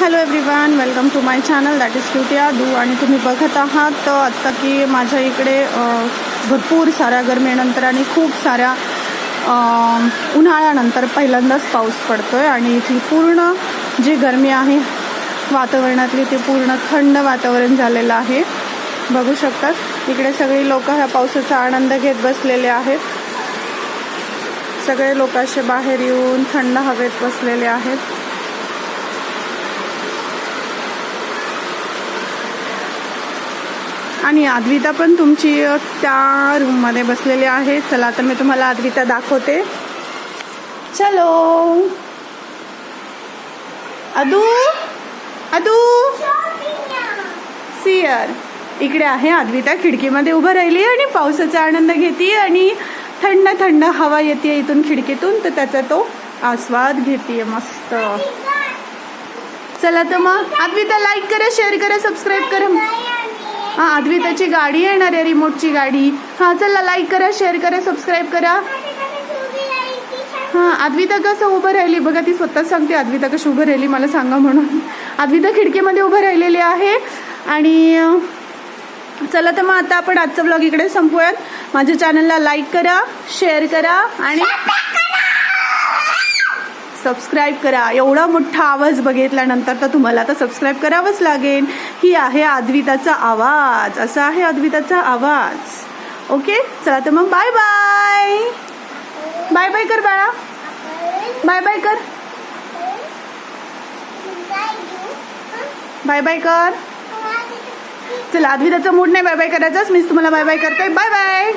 Hello everyone welcome to my channel that is cutie Adu आणि तुम्ही बघत आहात. तर आत्ता की माझ्या इकडे भरपूर साऱ्या गरमीनंतर आणि खूप साऱ्या उन्हाळ्यानंतर पहिल्यांदाच पाऊस पडतो आहे आणि इथली पूर्ण जी गरमी आहे वातावरणातली ती पूर्ण थंड वातावरण झालेलं आहे. बघू शकतात इकडे सगळी लोक ह्या पावसाचा आनंद घेत बसलेले आहेत. सगळे लोक असे बाहेर येऊन थंड हवेत बसलेले आहेत. आणि अद्विता पण तुमची त्या रूममध्ये बसलेली आहे. चला तर मी तुम्हाला अद्विता दाखवते. चलो. अदू? अदू? सियर इकडे आहे अद्विता खिडकीमध्ये उभं राहिली आणि पावसाचा आनंद घेते आणि थंड थंड हवा येते इथून खिडकीतून तर त्याचा तो आस्वाद घेते मस्त. चला तर मग अद्विता लाईक करा शेअर करा सबस्क्राईब करा. हा अद्विताची गाडी येणार आहे रिमोटची गाडी. हा चला लाईक करा शेअर करा सबस्क्राईब करा. हा अद्विता कसं उभं राहिली? बघा ती स्वतःच सांगते अद्विता कशी उभं राहिली मला सांगा म्हणून. अद्विता खिडकीमध्ये उभं राहिलेली आहे. आणि चला तर मग आता आपण आजचा ब्लॉग इकडे संपूयात माझ्या चॅनलला लाईक करा शेअर करा आणि सबस्क्राईब करा. एवढा मोठा आवाज बघितल्यानंतर तर तुम्हाला आता सबस्क्राईब करावंच लागेल. ही आहे अद्विताचा आवाज. असा आहे अद्विताचा आवाज. ओके चला तर मग बाय बाय बाय बाय कर बाळा. बाय बाय कर. बाय बाय कर. चला अद्विताचा मूड नाही बाय बाय करायचाच. मीच तुम्हाला बाय बाय करते. Bye bye